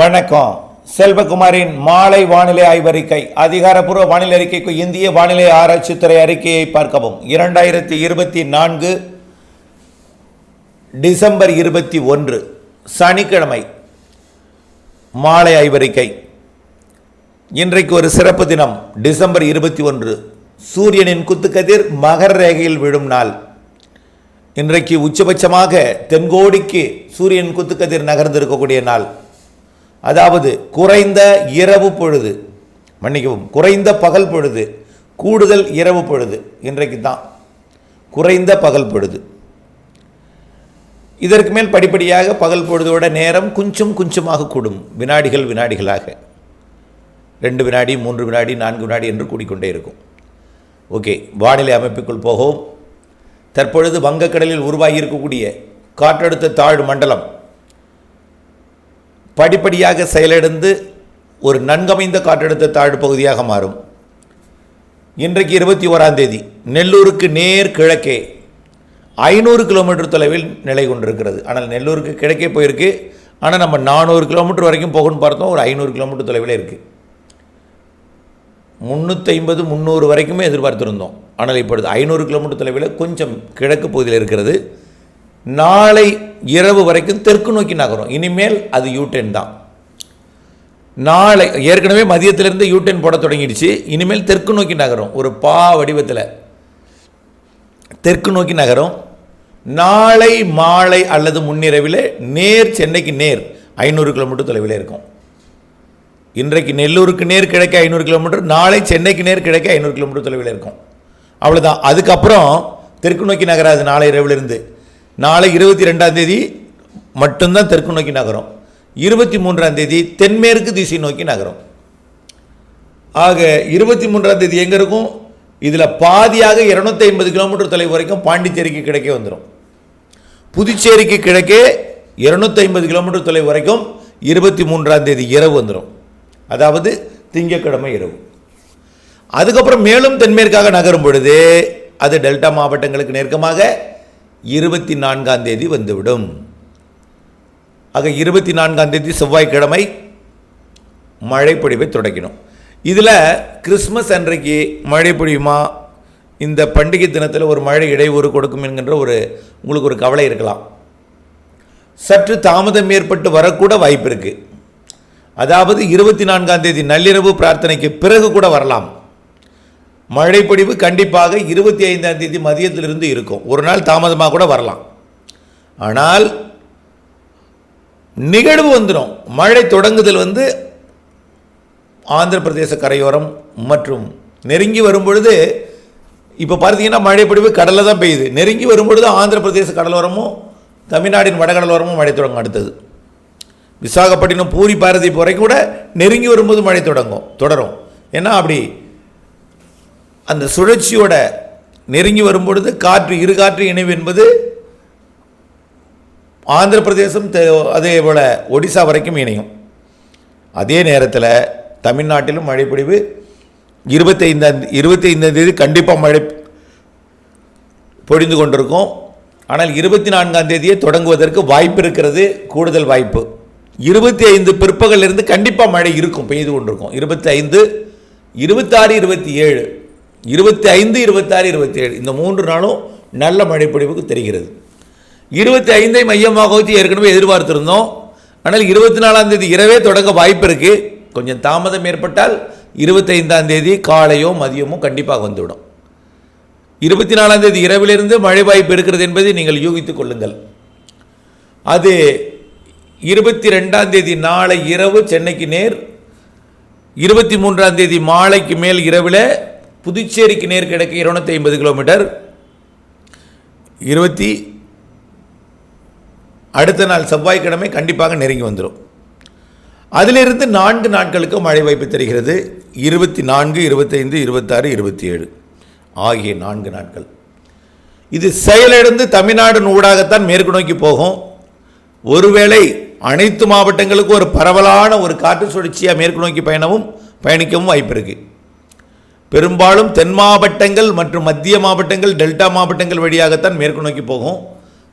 வணக்கம். செல்வகுமாரின் மாலை வானிலை ஆய்வறிக்கை. அதிகாரப்பூர்வ வானிலை அறிக்கைக்கு இந்திய வானிலை ஆராய்ச்சித்துறை அறிக்கையை பார்க்கவும். இரண்டாயிரத்தி இருபத்தி நான்கு டிசம்பர் இருபத்தி ஒன்று சனிக்கிழமை. மாலை ஆய்வறிக்கை. இன்றைக்கு ஒரு சிறப்பு தினம் டிசம்பர் இருபத்தி ஒன்று. சூரியனின் குத்துக்கதிர் மகர ரேகையில் விழும் நாள். இன்றைக்கு உச்சபட்சமாக தென்கோடிக்கு சூரியன் குத்துக்கதிர் நகர்ந்திருக்கக்கூடிய நாள். அதாவது குறைந்த இரவு பொழுது மன்னிக்கவும் குறைந்த பகல் பொழுது கூடுதல் இரவு பொழுது இன்றைக்கு தான் குறைந்த பகல் பொழுது. இதற்கு மேல் படிப்படியாக பகல் பொழுதோட நேரம் கொஞ்சம் கொஞ்சமாக கூடும் வினாடிகள் வினாடிகளாக. ரெண்டு வினாடி மூன்று வினாடி நான்கு வினாடி என்று கூடிக்கொண்டே இருக்கும். ஓகே வானிலை அமைப்புக்குள் போகவும். தற்பொழுது வங்கக்கடலில் உருவாகி இருக்கக்கூடிய காற்றழுத்த தாழ் மண்டலம் படிப்படியாக செயலிழந்து ஒரு நன்கமைந்த காற்றழுத்த தாழ்வு பகுதியாக மாறும். இன்றைக்கு இருபத்தி ஓராம் தேதி நெல்லூருக்கு நேர் கிழக்கே ஐநூறு கிலோமீட்டர் தொலைவில் நிலை கொண்டிருக்கிறது. ஆனால் நெல்லூருக்கு கிழக்கே போயிருக்கு. ஆனால் நம்ம நானூறு கிலோமீட்டர் வரைக்கும் போகணும்னு பார்த்தோம். ஒரு ஐநூறு கிலோமீட்டர் தொலைவில் இருக்குது முந்நூற்றி ஐம்பது முந்நூறு வரைக்குமே எதிர்பார்த்துருந்தோம். ஆனால் இப்பொழுது ஐநூறு கிலோமீட்டர் தொலைவில் கொஞ்சம் கிழக்கு பகுதியில் இருக்கிறது. நாளை இரவு வரைக்கும் தெற்கு நோக்கி நகரும். இனிமேல் அது யூடென் தான். நாளை ஏற்கனவே மதியத்திலிருந்து யூடென் போட தொடங்கிடுச்சு. இனிமேல் தெற்கு நோக்கி நகரும். ஒரு பா வடிவத்தில். தெற்கு நோக்கி நகரும். நாளை மாலை அல்லது முன்னிரவில் நேர் சென்னைக்கு நேர் ஐநூறு கிலோமீட்டர் தொலைவில் இருக்கும். இன்றைக்கு நெல்லூருக்கு நேர் கிழக்கு ஐநூறு கிலோமீட்டர் நாளை சென்னைக்கு நேர் கிடைக்க ஐநூறு கிலோமீட்டர் தொலைவில் இருக்கும். அவ்வளோதான் அதுக்கப்புறம் தெற்கு நோக்கி நகராது நாளை இரவிலிருந்து. நாளை இருபத்தி ரெண்டாம் தேதி மட்டும்தான் தெற்கு நோக்கி நகரும். இருபத்தி மூன்றாம் தேதி தென்மேற்கு திசை நோக்கி நகரும். ஆக இருபத்தி மூன்றாம் தேதி எங்கே இருக்கும்? இதில் பாதியாக இரநூத்தி ஐம்பது கிலோமீட்டர் தொலைவு வரைக்கும் பாண்டிச்சேரிக்கு கிழக்கே வந்துடும் புதுச்சேரிக்கு கிழக்கே இருநூத்தி ஐம்பது கிலோமீட்டர் தொலைவு வரைக்கும் இருபத்தி மூன்றாம் தேதி இரவு வந்துடும் அதாவது திங்கக்கிழமை இரவு. அதுக்கப்புறம் மேலும் தென்மேற்காக நகரும் பொழுது அது டெல்டா மாவட்டங்களுக்கு நெருக்கமாக இருபத்தி நான்காம் தேதி வந்துவிடும். ஆக இருபத்தி நான்காம் தேதி செவ்வாய்க்கிழமை மழைப்பொழிவை பொழிவை தொடங்கிடும் இதில் கிறிஸ்மஸ் அன்றைக்கு மழை பொழியுமா இந்த பண்டிகை தினத்தில் ஒரு மழை இடையூறு கொடுக்கும் என்கின்ற ஒரு உங்களுக்கு ஒரு கவலை இருக்கலாம். சற்று தாமதம் ஏற்பட்டு வரக்கூட வாய்ப்பு இருக்குது அதாவது இருபத்தி நான்காம் தேதி நள்ளிரவு பிரார்த்தனைக்கு பிறகு கூட வரலாம். மழை கண்டிப்பாக இருபத்தி ஐந்தாம் தேதி மதியத்திலிருந்து இருக்கும். ஒரு நாள் தாமதமாக கூட வரலாம். ஆனால் நிகழ்வு வந்துடும் மழை தொடங்குதல் வந்து ஆந்திர பிரதேச கரையோரம் மற்றும் நெருங்கி வரும்பொழுது இப்போ பார்த்தீங்கன்னா மழைப்பொடிவு கடலில் தான் பெய்யுது. நெருங்கி வரும்பொழுது ஆந்திர பிரதேச கடலோரமும் தமிழ்நாட்டின் வடகடலோரமும் மழை தொடங்கும் அடுத்தது. விசாகப்பட்டினம் பூரி பாரதி போரை கூட நெருங்கி வரும்போது மழை தொடங்கும் தொடரும். ஏன்னா அப்படி அந்த சுழற்சியோட நெருங்கி வரும்பொழுது காற்று இரு காற்று இணைவு என்பது ஆந்திர பிரதேசம் அதே போல் ஒடிசா வரைக்கும் இணையும். அதே நேரத்தில் தமிழ்நாட்டிலும் மழைப்பொழிவு பொழிவு. இருபத்தைந்தாம் தேதி கண்டிப்பாக மழை பொழிந்து கொண்டிருக்கும். ஆனால் இருபத்தி நான்காம் தேதியே தொடங்குவதற்கு வாய்ப்பு இருக்கிறது கூடுதல் வாய்ப்பு. இருபத்தி ஐந்து பிற்பகலிருந்து கண்டிப்பாக மழை இருக்கும் பெய்து கொண்டிருக்கும். இருபத்தி ஐந்து இருபத்தாறு இருபத்தி ஏழு. இருபத்தி ஐந்து இருபத்தாறு இருபத்தி ஏழு இந்த மூன்று நாளும் நல்ல மழைப்பொழிவுக்கு தெரிகிறது. இருபத்தி ஐந்தை மையமாக வச்சு ஏற்கனவே எதிர்பார்த்துருந்தோம். ஆனால் இருபத்தி நாலாம் தேதி இரவே தொடங்க வாய்ப்பு இருக்குது கொஞ்சம் தாமதம் ஏற்பட்டால் இருபத்தைந்தாம் தேதி காலையோ மதியமோ கண்டிப்பாக வந்துவிடும். இருபத்தி நாலாம் தேதி இரவிலிருந்து மழை வாய்ப்பு இருக்கிறது என்பதை நீங்கள் யூகித்துக் கொள்ளுங்கள். அது இருபத்தி ரெண்டாம் தேதி நாளை இரவு சென்னைக்கு நேர். இருபத்தி மூன்றாம் தேதி மாலைக்கு மேல் இரவில் புதுச்சேரிக்கு நேர் கிழக்கு இருநூத்தி ஐம்பது கிலோமீட்டர். இருபத்தி அடுத்த நாள் செவ்வாய்க்கிழமை கண்டிப்பாக நெருங்கி வந்துடும் அதிலிருந்து நான்கு நாட்களுக்கு மழை வாய்ப்பு தருகிறது. இருபத்தி நான்கு இருபத்தைந்து இருபத்தாறு இருபத்தி ஏழு ஆகிய நான்கு நாட்கள். இது செயலிழந்து தமிழ்நாடு ஊடாகத்தான் மேற்கு நோக்கி போகும். ஒருவேளை அனைத்து மாவட்டங்களுக்கும் ஒரு பரவலான ஒரு காற்று சுழற்சியாக மேற்கு நோக்கி பயணமும் பயணிக்கவும் வாய்ப்பு இருக்குது பெரும்பாலும் தென் மாவட்டங்கள் மற்றும் மத்திய மாவட்டங்கள் டெல்டா மாவட்டங்கள் வழியாகத்தான் மேற்கு நோக்கி போகும்.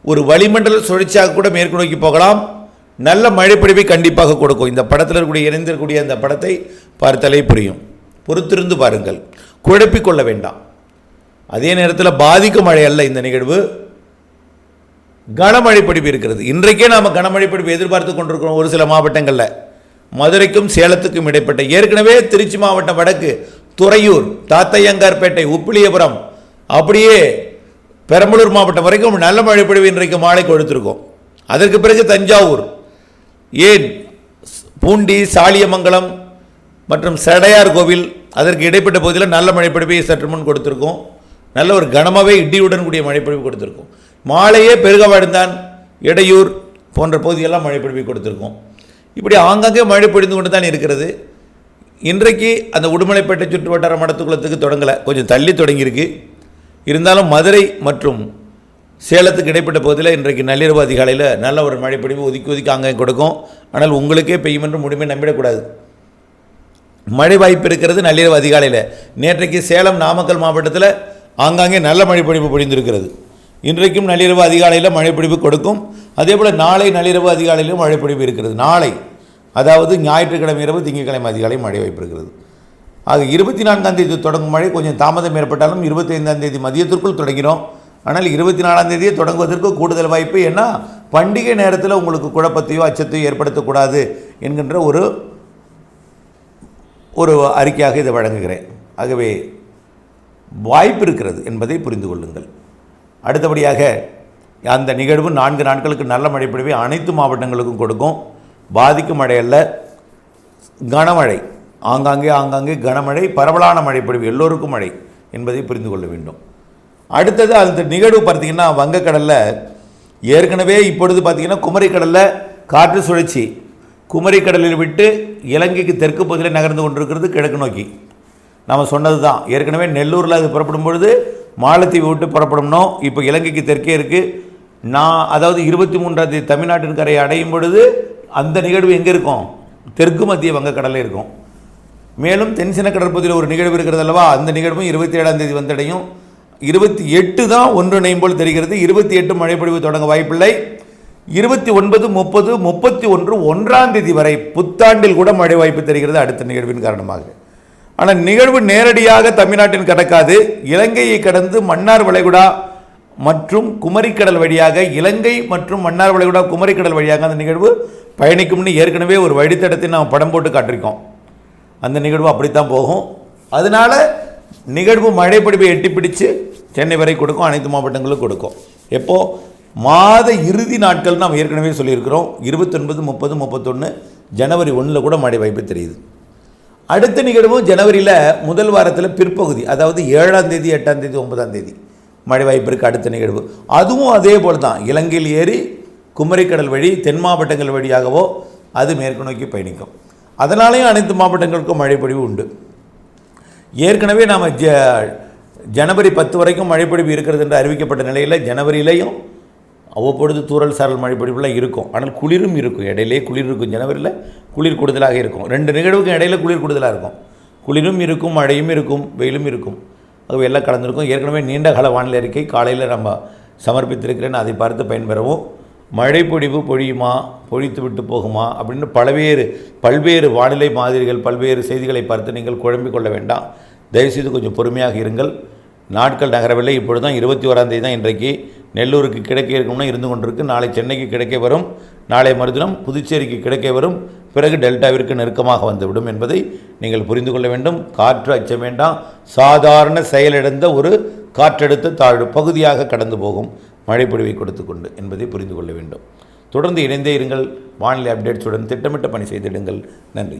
ஒரு வளிமண்டல சுழற்சியாக கூட மேற்கு நோக்கி போகலாம். நல்ல மழைப்பொழிவை கண்டிப்பாக கொடுக்கும். இந்த படத்தில் இருக்கக்கூடிய இணைந்திருக்கக்கூடிய அந்த படத்தை பார்த்தாலே புரியும். பொறுத்திருந்து பாருங்கள். குழப்பிக்கொள்ள வேண்டாம். அதே நேரத்தில் பாதிக்கும் மழை அல்ல இந்த நிகழ்வு. கனமழை பிடிப்பு இருக்கிறது. இன்றைக்கே நாம் கனமழை பிடிப்பு எதிர்பார்த்து கொண்டிருக்கிறோம் ஒரு சில மாவட்டங்களில். மதுரைக்கும் சேலத்துக்கும் இடைப்பட்ட ஏற்கனவே திருச்சி மாவட்டம் வடக்கு துறையூர் தாத்தையங்கார்பேட்டை உப்பிலியபுரம் அப்படியே பெரம்பலூர் மாவட்டம் வரைக்கும் நல்ல மழை பொழிவு இன்றைக்கு மாலை கொடுத்துருக்கோம். அதற்கு பிறகு தஞ்சாவூர் ஏன் பூண்டி சாலியமங்கலம் மற்றும் சடையார் கோவில் அதற்கு இடைப்பட்ட பகுதியில் நல்ல மழைப்பொழிவை சற்று முன் கொடுத்துருக்கோம். நல்ல ஒரு கனமாகவே இடியுடன் கூடிய மழைப்பொழிவு கொடுத்துருக்கோம். மாலையே பெருகவாடுந்தான் இடையூர் போன்ற பகுதியெல்லாம் மழைப்பொழிவை கொடுத்துருக்கோம். இப்படி ஆங்காங்கே மழை பொழிந்து கொண்டு தான் இருக்கிறது. இன்றைக்கு அந்த உடுமலைப்பேட்டை சுற்று வட்டார மடத்துக்குளத்துக்கு தொடங்கலை. கொஞ்சம் தள்ளி தொடங்கியிருக்கு. இருந்தாலும் மதுரை மற்றும் சேலத்துக்கு இடைப்பட்ட பகுதியில் இன்றைக்கு நள்ளிரவு அதிகாலையில் நல்ல ஒரு மழைப்பொழிவு ஒதுக்கி ஒதுக்கி அங்கே கொடுக்கும். ஆனால் உங்களுக்கே பெய்யும் என்று முழுமை நம்பிடக்கூடாது. மழை வாய்ப்பு இருக்கிறது நள்ளிரவு அதிகாலையில். நேற்றைக்கு சேலம் நாமக்கல் மாவட்டத்தில் ஆங்காங்கே நல்ல மழைப்பொழிவு பொழிந்திருக்கிறது. இன்றைக்கும் நள்ளிரவு அதிகாலையில் மழைப்பொழிவு கொடுக்கும். அதே போல் நாளை நள்ளிரவு அதிகாலையிலும் மழைப்பொழிவு இருக்கிறது. நாளை அதாவது ஞாயிற்றுக்கிழமை இரவு திங்கட்கிழமை அதிகாலை மழை வாய்ப்பு இருக்கிறது ஆக இருபத்தி நான்காம் தேதி தொடங்கும் மழை கொஞ்சம் தாமதம் ஏற்பட்டாலும் இருபத்தைந்தாம் தேதி மதியத்திற்குள் தொடங்கினோம் ஆனால் இருபத்தி நாலாம் தேதியே தொடங்குவதற்கு கூடுதல் வாய்ப்பு ஏன்னா பண்டிகை நேரத்தில் உங்களுக்கு குழப்பத்தையோ அச்சத்தையோ ஏற்படுத்தக்கூடாது என்கின்ற ஒரு ஒரு அறிக்கையாக இதை வழங்குகிறேன். ஆகவே வாய்ப்பு இருக்கிறது என்பதை புரிந்து கொள்ளுங்கள். அடுத்தபடியாக அந்த நிகழ்வு நான்கு நாட்களுக்கு நல்ல மழை பொழிவை அனைத்து மாவட்டங்களுக்கும் கொடுக்கும். பாதிக்கும் மழை கனமழை. ஆங்காங்கே ஆங்காங்கே கனமழை பரவலான மழை பொழிவு எல்லோருக்கும் மழை என்பதை புரிந்து கொள்ள வேண்டும். அடுத்தது அந்த நிகழ்வு பார்த்தீங்கன்னா வங்கக்கடலில். ஏற்கனவே இப்பொழுது பார்த்தீங்கன்னா குமரிக்கடலில் காற்று சுழற்சி. குமரிக்கடலில் விட்டு இலங்கைக்கு தெற்கு பகுதியில் நகர்ந்து கொண்டிருக்கிறது கிழக்கு நோக்கி. நம்ம சொன்னது தான். ஏற்கனவே நெல்லூரில் அது புறப்படும் பொழுது மாலத்தீவு விட்டு புறப்படணும் இப்போ இலங்கைக்கு தெற்கே இருக்குது நான் அதாவது இருபத்தி மூன்றாம் தேதி தமிழ்நாட்டின் கரையை அடையும் பொழுது அந்த நிகழ்வு எங்கே இருக்கும்? தெற்கு மத்திய வங்கக்கடலில் இருக்கும். மேலும் தென்சின கடற்பகுதியில் ஒரு நிகழ்வு இருக்கிறது அல்லவா? அந்த நிகழ்வும் இருபத்தி ஏழாம் தேதி வந்தடையும். இருபத்தி எட்டு தான் ஒன்றிணையும் போல் தெரிகிறது. இருபத்தி எட்டு மழைப்பொழிவு தொடங்க வாய்ப்பில்லை. இருபத்தி ஒன்பது முப்பது முப்பத்தி ஒன்று ஒன்றாம் தேதி வரை புத்தாண்டில் கூட மழை வாய்ப்பு தெரிகிறது அடுத்த நிகழ்வின் காரணமாக. ஆனால் நிகழ்வு நேரடியாக தமிழ்நாட்டின் கடக்காது. இலங்கையை கடந்து மன்னார் வளைகுடா மற்றும் குமரிக்கடல் வழியாக இலங்கை மற்றும் மன்னார் வளைகுடா குமரிக்கடல் வழியாக அந்த நிகழ்வு பயணிக்கும்னு ஏற்கனவே ஒரு வழித்தடத்தை நாம் படம் போட்டு காட்டியிருக்கோம் அந்த நிகழ்வு அப்படித்தான் போகும். அதனால நிகழ்வு மழைப்படிப்பை எட்டி பிடிச்சு சென்னை வரை கொடுக்கும் அனைத்து மாவட்டங்களும் கொடுக்கும். எப்போ? மாத இறுதி நாட்கள் நாம் ஏற்கனவே சொல்லியிருக்கிறோம். இருபத்தொன்பது முப்பது முப்பத்தொன்று ஜனவரி ஒன்றில் கூட மழை வாய்ப்பு தெரியுது. அடுத்த நிகழ்வும் ஜனவரியில் முதல் வாரத்தில் பிற்பகுதி அதாவது ஏழாம் தேதி எட்டாம் தேதி ஒன்பதாம் தேதி. மழை வாய்ப்பு இருக்குது அடுத்த நிகழ்வு. அதுவும் அதே போல் தான் இலங்கையில் ஏறி குமரிக்கடல் வழி தென் மாவட்டங்கள் வழியாகவோ அது மேற்கு நோக்கி பயணிக்கும். அதனாலேயும் அனைத்து மாவட்டங்களுக்கும் மழைப்பொழிவு உண்டு. ஏற்கனவே நாம் ஜ ஜனவரி பத்து வரைக்கும் மழைப்பொழிவு இருக்கிறது என்று அறிவிக்கப்பட்ட நிலையில் ஜனவரியிலையும் அவ்வப்பொழுது தூறல் சாரல் மழைப்பொழிவுலாம் இருக்கும். ஆனால் குளிரும் இருக்கும். இடையிலே குளிர் இருக்கும். ஜனவரியில் குளிர் கூடுதலாக இருக்கும். ரெண்டு நிகழ்வுக்கும் இடையில குளிர் கூடுதலாக இருக்கும். குளிரும் இருக்கும் மழையும் இருக்கும் வெயிலும் இருக்கும். அது எல்லாம் கலந்துருக்கும் ஏற்கனவே நீண்ட கால வானிலை அறிக்கை. காலையில் நம்ம சமர்ப்பித்திருக்கிறேன். அதை பார்த்து பயன்பெறவும். மழை பொழிவு பொழியுமா? பொழித்து விட்டு போகுமா? அப்படின்னு பல்வேறு பல்வேறு வானிலை மாதிரிகள் பல்வேறு செய்திகளை பார்த்து நீங்கள் குழம்பிக் கொள்ள வேண்டாம். தயவுசெய்து கொஞ்சம் பொறுமையாக இருங்கள். நாட்கள் நகரவில்லை. இப்பொழுது தான் இருபத்தி ஓராம் தேதி தான் இன்றைக்கு நெல்லூருக்கு கிடைக்க இருக்கும்னா இருந்து கொண்டிருக்கு. நாளை சென்னைக்கு கிடைக்க வரும். நாளை மறுதினம் புதுச்சேரிக்கு கிடைக்க வரும். பிறகு டெல்டாவிற்கு நெருக்கமாக வந்துவிடும் என்பதை நீங்கள் புரிந்து கொள்ள வேண்டும். காற்று அச்சம் வேண்டாம். சாதாரண செயலிழந்த ஒரு காற்றெடுத்த தாழ்வு பகுதியாக கடந்து போகும். மழைப்பொழிவை கொடுத்து கொண்டு என்பதை புரிந்து கொள்ள வேண்டும். தொடர்ந்து இணைந்தே இருங்கள். வானிலை அப்டேட்ஸுடன் திட்டமிட்ட பணி செய்திடுங்கள். நன்றி.